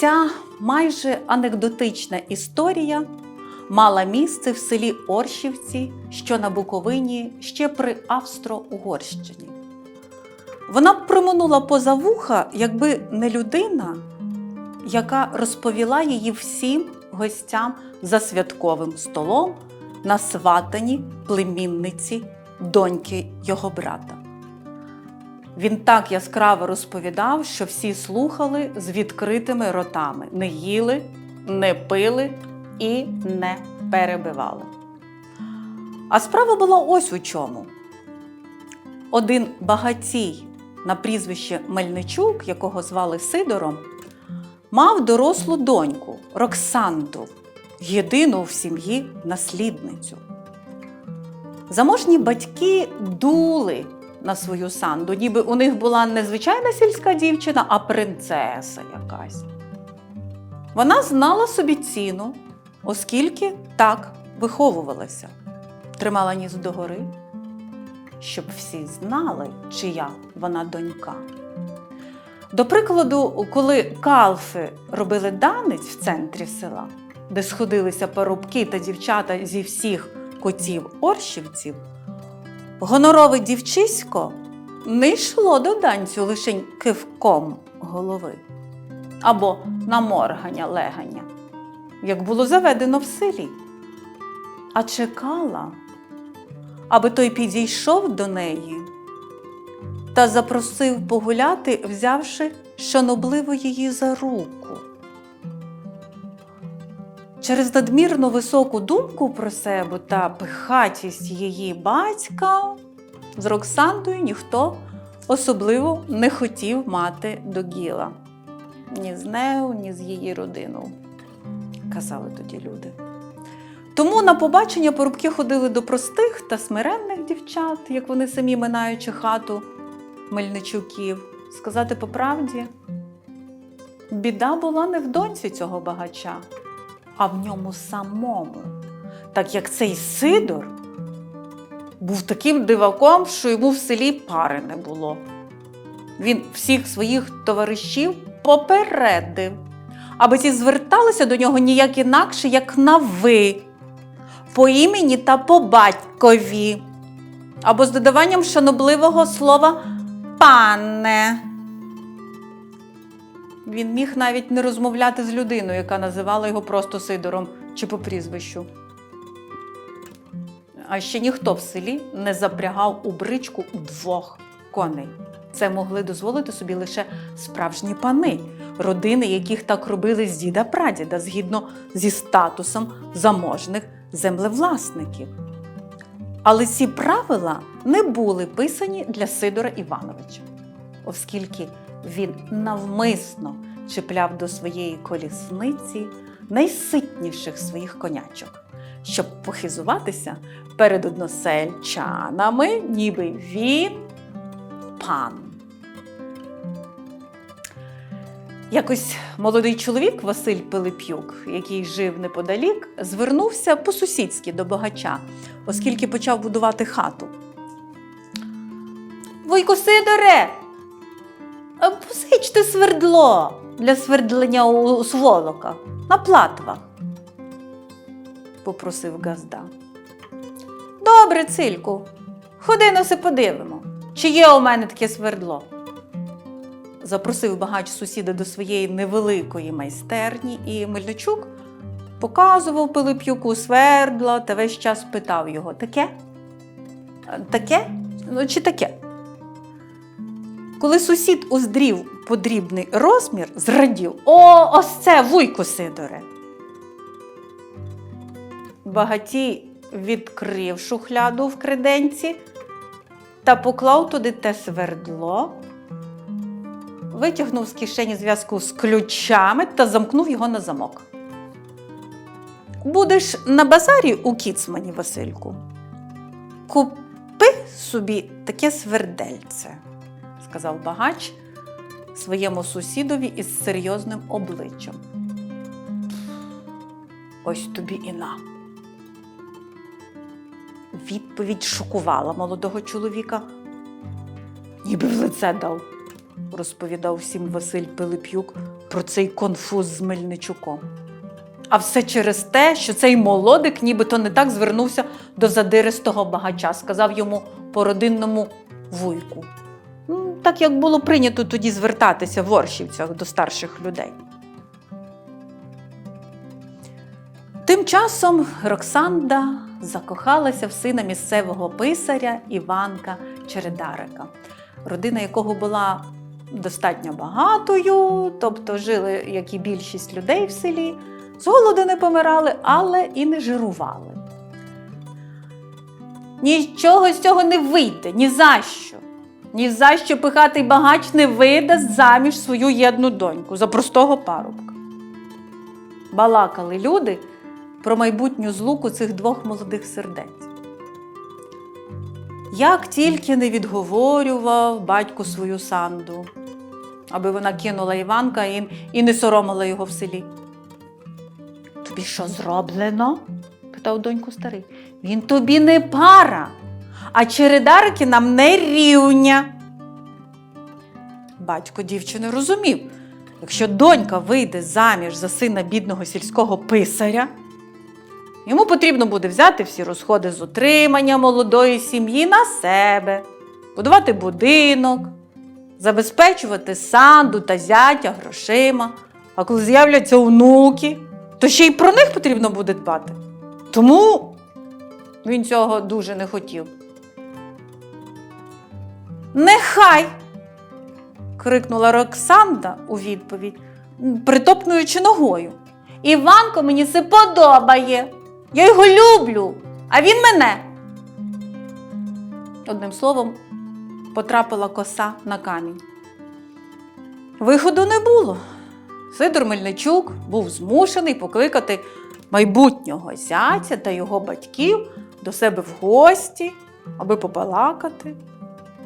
Ця майже анекдотична історія мала місце в селі Оршівці, що на Буковині ще при Австро-Угорщині. Вона б проминула поза вуха, якби не людина, яка розповіла її всім гостям за святковим столом на сватані племінниці доньки його брата. Він так яскраво розповідав, що всі слухали з відкритими ротами, не їли, не пили і не перебивали. А справа була ось у чому. Один багатій на прізвище Мельничук, якого звали Сидором, мав дорослу доньку Роксандру, єдину в сім'ї наслідницю. Заможні батьки дули на свою санду, ніби у них була не звичайна сільська дівчина, а принцеса якась. Вона знала собі ціну, оскільки так виховувалася, тримала ніс догори, щоб всі знали, чия вона донька. До прикладу, коли калфи робили данець в центрі села, де сходилися парубки та дівчата зі всіх котів оршівців, гонорове дівчисько не йшло до данцю лишень кивком голови або наморгання легання, як було заведено в селі, а чекала, аби той підійшов до неї та запросив погуляти, взявши шанобливо її за руку. Через надмірно високу думку про себе та пихатість її батька з Роксандою ніхто особливо не хотів мати до діла. Ні з нею, ні з її родиною, казали тоді люди. Тому на побачення порубки ходили до простих та смиренних дівчат, як вони самі минаючи хату Мельничуків. Сказати по правді, біда була не в доньці цього багача, а в ньому самому. Так як цей Сидор був таким диваком, що йому в селі пари не було. Він всіх своїх товаришів попередив, аби ті зверталися до нього ніяк інакше, як на ви, по імені та по батькові, або з додаванням шанобливого слова пане. Він міг навіть не розмовляти з людиною, яка називала його просто Сидором чи по прізвищу. А ще ніхто в селі не запрягав у бричку двох коней. Це могли дозволити собі лише справжні пани, родини, яких так робили з діда прадіда, згідно зі статусом заможних землевласників. Але ці правила не були писані для Сидора Івановича, оскільки він навмисно чіпляв до своєї колісниці найситніших своїх конячок, щоб похизуватися перед односельчанами, ніби він пан. Якось молодий чоловік Василь Пилип'юк, який жив неподалік, звернувся по-сусідськи до багача, оскільки почав будувати хату. Вуйку Сидоре, а посичте свердло для свердлення у сволока на платвах, попросив газда. Добре, цильку, ходи все подивимо, чи є у мене таке свердло. Запросив багач сусіда до своєї невеликої майстерні, і Мельничук показував Пилип'юку свердла та весь час питав його: таке? Таке? Ну, чи таке? Коли сусід уздрів подрібний розмір, зрадів: О, ось це, вуйку Сидоре! Багатій відкрив шухляду в криденці та поклав туди те свердло, витягнув з кишені зв'язку з ключами та замкнув його на замок. Будеш на базарі у Кіцмані, Васильку. Купи собі таке свердельце, сказав багач своєму сусідові із серйозним обличчям. Ось тобі і на. Відповідь шокувала молодого чоловіка. Ніби в лице дав, розповідав всім Василь Пилип'юк, про цей конфуз з Мельничуком. А все через те, що цей молодик нібито не так звернувся до задиристого багача, сказав йому по родинному вуйку. Так як було прийнято тоді звертатися в Оршівцях до старших людей. Тим часом Роксанда закохалася в сина місцевого писаря Іванка Чередарика, родина якого була достатньо багатою, тобто жили, як і більшість людей в селі, з голоду не помирали, але і не жирували. Нічого з цього не вийде, ні за що. Ні за що пихатий багач не видасть заміж свою єдну доньку за простого парубка. Балакали люди про майбутню злуку цих двох молодих сердець. Як тільки не відговорював батько свою санду, аби вона кинула Іванка і, і не соромила його в селі. Тобі що зроблено? питав доньку старий. Він тобі не пара, а чередарики нам не рівня. Батько дівчини розумів, якщо донька вийде заміж за сина бідного сільського писаря, йому потрібно буде взяти всі розходи з утримання молодої сім'ї на себе, будувати будинок, забезпечувати санду та зятя грошима. А коли з'являться онуки, то ще й про них потрібно буде дбати. Тому він цього дуже не хотів. Нехай. крикнула Роксанда у відповідь, притопнуючи ногою. Іванко мені це подобає. Я його люблю, а він мене. Одним словом, потрапила коса на камінь. Виходу не було. Сидор Мельничук був змушений покликати майбутнього зятя та його батьків до себе в гості, аби побалакати.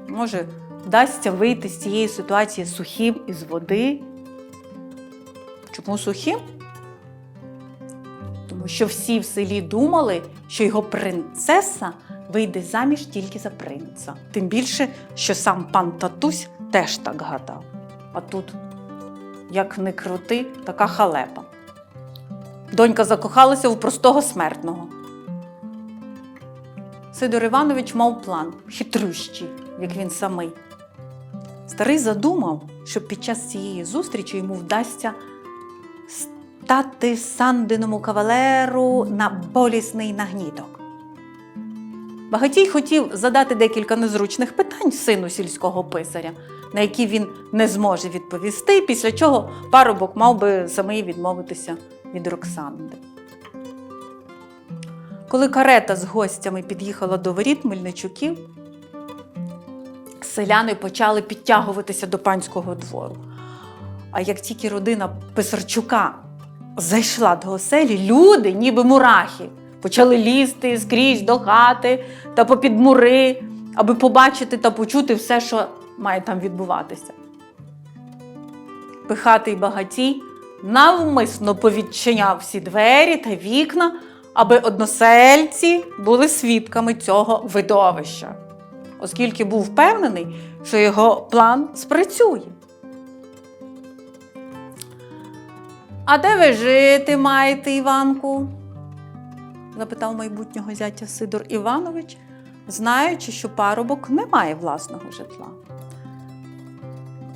Може, вдасться вийти з цієї ситуації сухим із води. Чому сухим? Тому що всі в селі думали, що його принцеса вийде заміж тільки за принца. Тим більше, що сам пан Татусь теж так гадав. А тут, як не крути, така халепа. Донька закохалася у простого смертного. Сидор Іванович мав план хитрющий, як він самий. Старий задумав, що під час цієї зустрічі йому вдасться стати сандиному кавалеру на болісний нагніток. Багатій хотів задати декілька незручних питань сину сільського писаря, на які він не зможе відповісти, після чого парубок мав би самий відмовитися від Роксанди. Коли карета з гостями під'їхала до воріт Мельничуків, селяни почали підтягуватися до панського двору. А як тільки родина Писарчука зайшла до оселі, люди, ніби мурахи, почали лізти скрізь до хати та попід мури, аби побачити та почути все, що має там відбуватися. Пихатий багатій навмисно повідчиняв всі двері та вікна, аби односельці були свідками цього видовища, оскільки був впевнений, що його план спрацює. А де ви жити маєте, Іванку? запитав майбутнього зятя Сидор Іванович, знаючи, що парубок не має власного житла.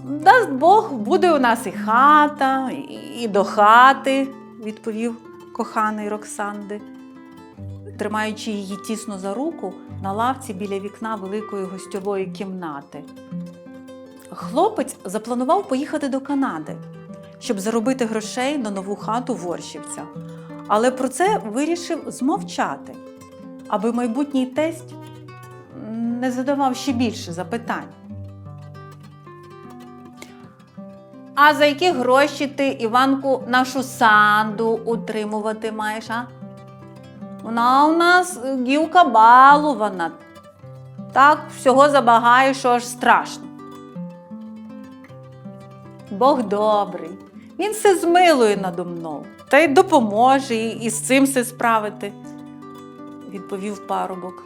Дасть Бог, буде у нас і хата, і- до хати, відповів коханий Роксанди, тримаючи її тісно за руку на лавці біля вікна великої гостьової кімнати. Хлопець запланував поїхати до Канади, щоб заробити грошей на нову хату в Оршівцях, але про це вирішив змовчати, аби майбутній тесть не задавав ще більше запитань. А за які гроші ти, Іванку, нашу санду утримувати маєш, а? Вона у нас гілка балувана. Так всього забагає, що аж страшно. Бог добрий. Він все змилує надо мною та й допоможе і, і з цим все справити, відповів парубок.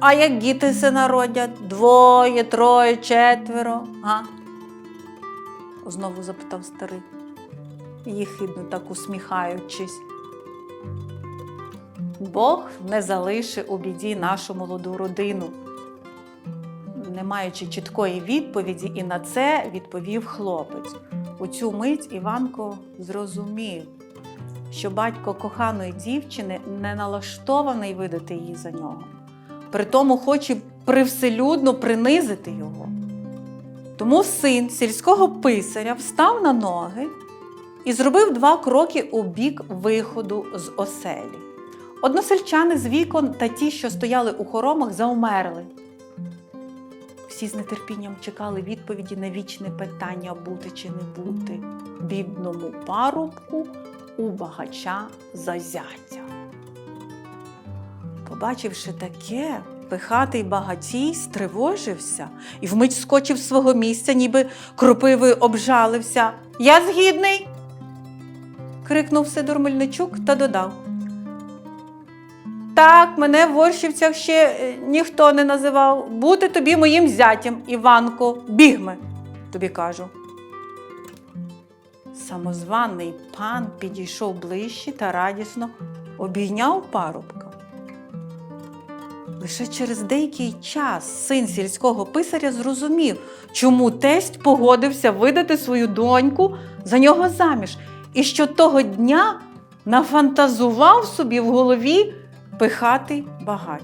А як діти се народять? Двоє, троє, четверо, а? Знову запитав старий, їхидно так усміхаючись. Бог не залиши у біді нашу молоду родину. Не маючи чіткої відповіді, і на це відповів хлопець. У цю мить Іванко зрозумів, що батько коханої дівчини не налаштований видати її за нього. Притому хоче привселюдно принизити його. Тому син сільського писаря встав на ноги і зробив два кроки у бік виходу з оселі. Односельчани з вікон та ті, що стояли у хоромах, заумерли. Всі з нетерпінням чекали відповіді на вічне питання бути чи не бути бідному парубку у багача за зятя. Побачивши таке, пихатий багатій стривожився і вмить скочив з свого місця, ніби кропивою обжалився. Я згідний. крикнув Сидор Мельничук та додав. Так, мене в Ворщівцях ще е, ніхто не називав. Бути тобі моїм зятям, Іванко, бігме, тобі кажу. Самозваний пан підійшов ближче та радісно обійняв парубка. Лише через деякий час син сільського писаря зрозумів, чому тесть погодився видати свою доньку за нього заміж, і що того дня нафантазував собі в голові пихатий багач.